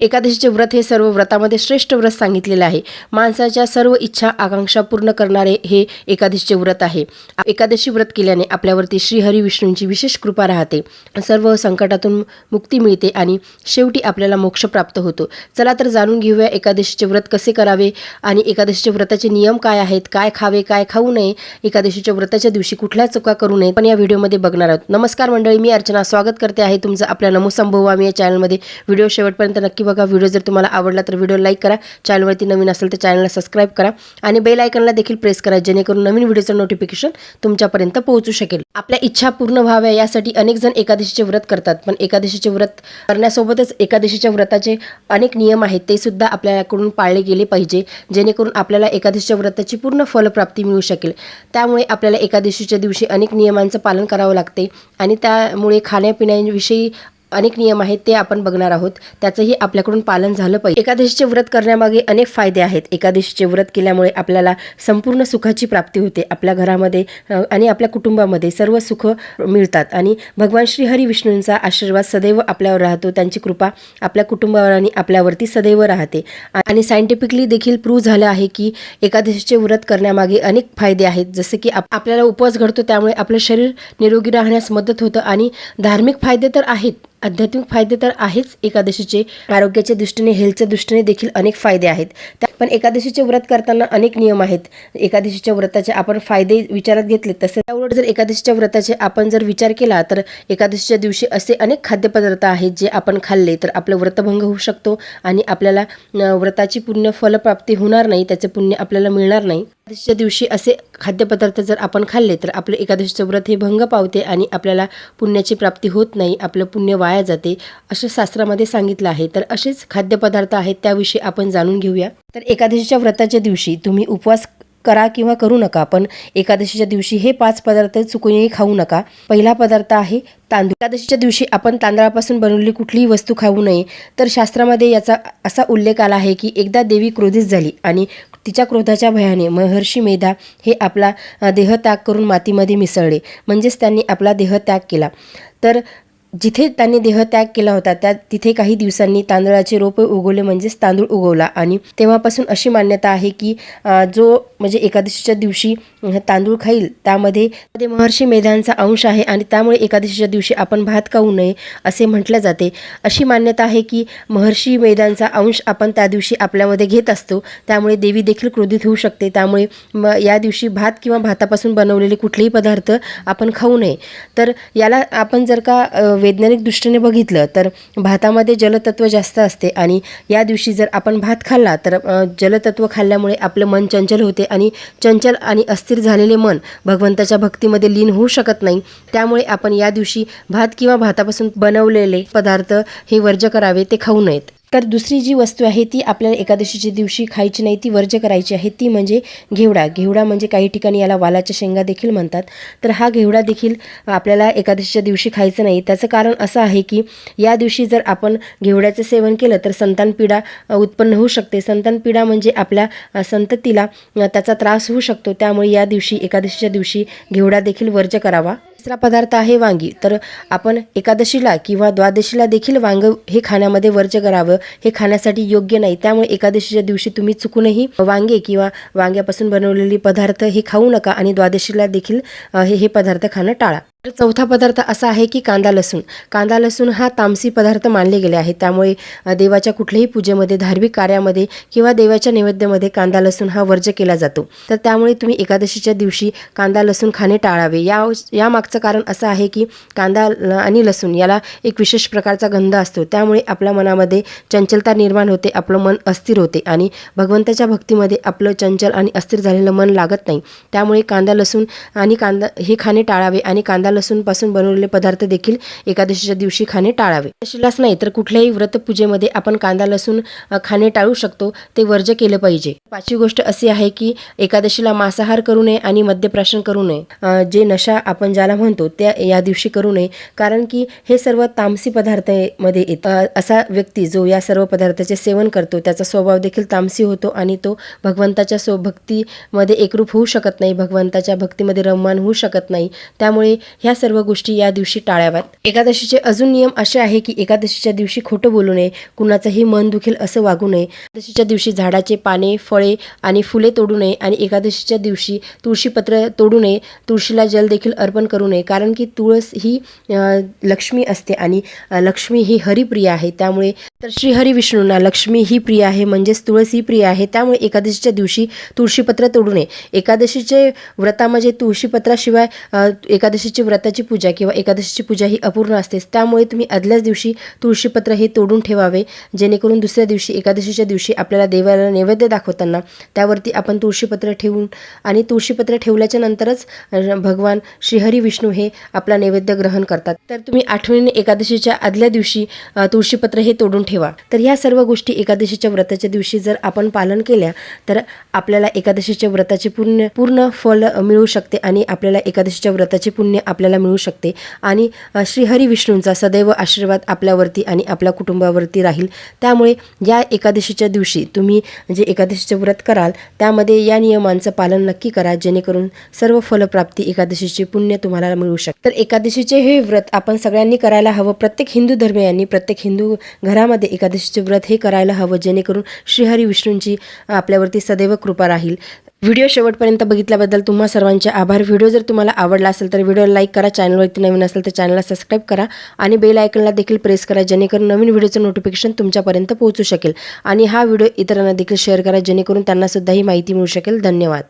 एकादशीचे व्रत हे सर्व व्रतामध्ये श्रेष्ठ व्रत सांगितलेले आहे. माणसाच्या सर्व इच्छा आकांक्षा पूर्ण करणारे हे एकादशीचे व्रत आहे. एकादशी व्रत केल्याने आपल्यावरती श्रीहरी विष्णूंची विशेष कृपा राहते. सर्व संकटातून मुक्ती मिळते आणि शेवटी आपल्याला मोक्ष प्राप्त होतो. चला तर जाणून घेऊया एकादशीचे व्रत कसे करावे आणि एकादशीचे व्रताचे नियम काय आहेत काय खावे काय खाऊ नये. एकादशीच्या व्रताच्या दिवशी कुठल्या चुका करू नये पण या व्हिडिओमध्ये बघणार आहोत. नमस्कार मंडळी मी अर्चना. स्वागत करते आहे तुमचं आपल्या नमो संभव आम्ही या चॅनलमध्ये व्हिडिओ शेवटपर्यंत नक्की बघा. व्हिडिओ जर तुम्हाला आवडला तर व्हिडिओ लाईक करा. चॅनलवरती नवीन असेल तर चॅनलला सबस्क्राईब करा. आणि बेल आयकनला देखील प्रेस करा जेणेकरून नवीन व्हिडिओचं नोटिफिकेशन तुमच्यापर्यंत पोहोचू शकेल. आपल्या इच्छा पूर्ण व्हाव्या यासाठी अनेक जण एकादशीचे व्रत करतात. पण एकादशीचे व्रत करण्यासोबतच एकादशीच्या व्रताचे अनेक नियम आहेत. ते सुद्धा आपल्याकडून पाळले गेले पाहिजे. जेणेकरून आपल्याला एकादशीच्या व्रताची पूर्ण फलप्राप्ती मिळू शकेल. त्यामुळे आपल्याला एकादशीच्या दिवशी अनेक नियमांचं पालन करावं लागते. आणि त्यामुळे खाण्यापिण्याविषयी अनेक नियम आहेत ते आपण बघणार आहोत. त्याचंही आपल्याकडून पालन झालं पाहिजे. एकादशीचे व्रत करण्यामागे अनेक फायदे आहेत. एकादशीचे व्रत केल्यामुळे आपल्याला संपूर्ण सुखाची प्राप्ती होते. आपल्या घरामध्ये आणि आपल्या कुटुंबामध्ये सर्व सुख मिळतात. आणि भगवान श्रीहरी विष्णूंचा आशीर्वाद सदैव आपल्यावर राहतो. त्यांची कृपा आपल्या कुटुंबावर आणि आपल्यावरती सदैव राहते. आणि सायंटिफिकली देखील प्रूव्ह झालं आहे की एकादशीचे व्रत करण्यामागे अनेक फायदे आहेत. जसे की आप- आपल्याला उपवास घडतो त्यामुळे आपलं शरीर निरोगी राहण्यास मदत होतं. आणि धार्मिक फायदे तर आहेत. आध्यात्मिक फायदे तर आहेच एकादशीचे. आरोग्याच्या दृष्टीने हेल्थच्या दृष्टीने देखील अनेक फायदे आहेत. पण एकादशीचे व्रत करताना अनेक नियम आहेत. एकादशीच्या व्रताचे आपण फायदे विचारात घेतले तसे. त्याउलट जर एकादशीच्या व्रताचे आपण जर विचार केला तर एकादशीच्या दिवशी असे अनेक खाद्यपदार्थ आहेत जे आपण खाल्ले तर आपलं व्रतभंग होऊ शकतो आणि आपल्याला व्रताची पुण्य फलप्राप्ती होणार नाही त्याचे पुण्य आपल्याला मिळणार नाही. एकादशीच्या दिवशी असे खाद्यपदार्थ जर आपण खाल्ले तर आपलं एकादशीचं व्रत हे भंग पावते आणि आपल्याला पुण्याची प्राप्ती होत नाही आपलं पुण्य वाया जाते असं शास्त्रामध्ये सांगितलं आहे. तर असेच खाद्यपदार्थ आहेत त्याविषयी आपण जाणून घेऊया. तर एकादशीच्या व्रताच्या दिवशी तुम्ही उपवास करा किंवा करू नका पण एकादशीच्या दिवशी हे पाच पदार्थ चुकूनही खाऊ नका. पहिला पदार्थ आहे तांदूळ. एकादशीच्या दिवशी आपण तांदळापासून बनवलेली कुठलीही वस्तू खाऊ नये. तर शास्त्रामध्ये याचा असा उल्लेख आला आहे की एकदा देवी क्रोधित झाली आणि तिच्या क्रोधाच्या भयाने महर्षी मेधा हे आपला देह त्याग करून मातीमध्ये मिसळले. म्हणजेच त्यांनी आपला देह त्याग केला. तर जिथे त्यांनी देहत्याग केला होता त्या तिथे काही दिवसांनी तांदळाचे रोप उगवले म्हणजेच तांदूळ उगवला. आणि तेव्हापासून अशी मान्यता आहे की जो म्हणजे एकादशीच्या दिवशी तांदूळ खाईल त्यामध्ये ते महर्षी मेधांचा अंश आहे आणि त्यामुळे एकादशीच्या दिवशी आपण भात खाऊ नये असे म्हटले जाते. अशी मान्यता आहे की महर्षी मेधांचा अंश आपण त्या दिवशी आपल्यामध्ये घेत असतो त्यामुळे देवी देखील क्रोधित होऊ शकते. त्यामुळे म या दिवशी भात किंवा भातापासून बनवलेले कुठलेही पदार्थ आपण खाऊ नये. तर याला आपण जर का वैज्ञानिक दृष्टीने बघितलं तर भातामध्ये जलतत्व जास्त असते आणि या दिवशी जर आपण भात खाल्ला तर जलतत्व खाल्ल्यामुळे आपलं मन चंचल होते आणि चंचल आणि अस्थिर झालेले मन भगवंताच्या भक्तीमध्ये लीन होऊ शकत नाही. त्यामुळे आपण या दिवशी भात किंवा भातापासून बनवलेले पदार्थ हे वर्ज्य करावे ते खाऊ नयेत. तर दुसरी जी वस्तू आहे ती आपल्याला एकादशीच्या दिवशी खायची नाही ती वर्ज्य करायची आहे ती म्हणजे घेवडा. घेवडा म्हणजे काही ठिकाणी याला वालाच्या शेंगा देखील म्हणतात. तर हा घेवडा देखील आपल्याला एकादशीच्या दिवशी खायचं नाही. त्याचं कारण असं आहे की या दिवशी जर आपण घेवड्याचं सेवन केलं तर संतान पिढा उत्पन्न होऊ शकते. संतान पिढा म्हणजे आपल्या संततीला त्याचा त्रास होऊ शकतो. त्यामुळे या दिवशी एकादशीच्या दिवशी घेवडा देखील वर्ज्य करावा. तिसरा पदार्थ आहे वांगी. तर आपण एकादशीला किंवा द्वादशीला देखील वांग हे खाण्यामध्ये वर्ज्य करावं. हे खाण्यासाठी योग्य नाही. त्यामुळे एकादशीच्या दिवशी तुम्ही चुकूनही वांगे किंवा वांग्यापासून बनवलेली पदार्थ हे खाऊ नका आणि द्वादशीला देखील हे हे पदार्थ खाणं टाळा. तर चौथा पदार्थ असा आहे की कांदा लसूण. कांदा लसूण हा तामसी पदार्थ मानले गेले आहे त्यामुळे देवाच्या कुठल्याही पूजेमध्ये धार्मिक कार्यामध्ये किंवा देवाच्या नैवेद्यामध्ये कांदा लसूण हा वर्ज केला जातो. तर त्यामुळे तुम्ही एकादशीच्या दिवशी कांदा लसूण खाणे टाळावे. या यामागचं कारण असं आहे की कांदा आणि लसूण याला एक विशेष प्रकारचा गंध असतो. त्यामुळे आपल्या मनामध्ये चंचलता निर्माण होते आपलं मन अस्थिर होते आणि भगवंताच्या भक्तीमध्ये आपलं चंचल आणि अस्थिर झालेलं मन लागत नाही. त्यामुळे कांदा लसूण आणि कांदा हे खाणे टाळावे आणि कांदा लसूणपासून बनवलेले पदार्थ देखील एकादशीच्या दिवशी खाणे टाळावे. एकादशीलाच नाही तर कुठल्याही व्रतपूजेमध्ये आपण कांदा लसूण खाणे टाळू शकतो. ते वर्ज्य केलं पाहिजे. पाचवी गोष्ट अशी आहे की एकादशीला मांसाहार करू नये आणि मद्यप्राशन करू नये. जे नशा आपण ज्याला म्हणतो त्या या दिवशी करू नये. कारण की हे सर्व तामसी पदार्थामध्ये येत असा व्यक्ती जो या सर्व पदार्थाचे सेवन करतो त्याचा स्वभाव देखील तामसी होतो आणि तो भगवंताच्या सो भक्तीमध्ये एकरूप होऊ शकत नाही भगवंताच्या भक्तीमध्ये रममान होऊ शकत नाही. त्यामुळे ह्या सर्व गोष्टी या दिवशी टाळाव्यात. एकादशीचे अजून नियम असे आहे की एकादशीच्या दिवशी खोटं बोलू नये कुणाचंही मन दुखेल असं वागू नये. एकादशीच्या दिवशी झाडाचे पाने फळे आणि फुले तोडू नये आणि एकादशीच्या दिवशी तुळशीपत्र तोडू नये. तुळशीला जल देखील अर्पण करू नये कारण की तुळस ही लक्ष्मी असते आणि लक्ष्मी ही हरिप्रिय आहे. त्यामुळे तर श्रीहरी विष्णूंना लक्ष्मी ही प्रिय आहे म्हणजेच तुळस ही प्रिय आहे. त्यामुळे एकादशीच्या दिवशी तुळशीपत्र तोडू नये. एकादशीचे व्रतामध्ये तुळशीपत्राशिवाय एकादशीची व्रताची पूजा किंवा एकादशीची पूजा ही अपूर्ण असतेच. त्यामुळे तुम्ही आदल्याच दिवशी तुळशीपत्र हे तोडून ठेवावे. जेणेकरून दुसऱ्या दिवशी एकादशीच्या दिवशी आपल्याला देवाला नैवेद्य दाखवताना त्यावरती आपण तुळशीपत्र ठेवून आणि तुळशीपत्र ठेवल्याच्या नंतरच भगवान श्रीहरी विष्णू हे आपला नैवेद्य ग्रहण करतात. तर तुम्ही आठवणीने एकादशीच्या आदल्या दिवशी तुळशीपत्र हे तोडून ठेवा. तर ह्या सर्व गोष्टी एकादशीच्या व्रताच्या दिवशी जर आपण पालन केल्या तर आपल्याला एकादशीच्या व्रताचे पुण्य पूर्ण फल मिळू शकते आणि आपल्याला एकादशीच्या व्रताचे पुण्य आपल्याला मिळू शकते. आणि श्रीहरी विष्णूंचा सदैव आशीर्वाद आपल्यावरती आणि आपल्या कुटुंबावरती राहील. त्यामुळे या एकादशीच्या दिवशी तुम्ही जे एकादशीचे व्रत कराल त्यामध्ये या नियमांचं पालन नक्की करा जेणेकरून सर्व फलप्राप्ती एकादशीचे पुण्य तुम्हाला मिळू शकते तर एकादशीचे हे व्रत आपण सगळ्यांनी करायला हवं. प्रत्येक हिंदू धर्मियांनी प्रत्येक हिंदू घरामध्ये एकादशीचे व्रत हे करायला हवं जेणेकरून श्रीहरी विष्णूंची आपल्यावरती सदैव कृपा राहील. व्हिडिओ शेवटपर्यंत बघितल्याबद्दल तुम्हा सर्वांचे आभार. व्हिडिओ जर तुम्हाला आवडला असेल तर व्हिडिओला लाईक करा चॅनलवरती नवीन असेल तर चॅनलला सबस्क्राईब करा आणि बेल आयकनला देखील प्रेस करा जेणेकरून नवीन व्हिडिओचं नोटिफिकेशन तुमच्यापर्यंत पोहोचू शकेल. आणि हा व्हिडिओ इतरांना देखील शेअर करा जेणेकरून त्यांनासुद्धा ही माहिती मिळू शकेल. धन्यवाद.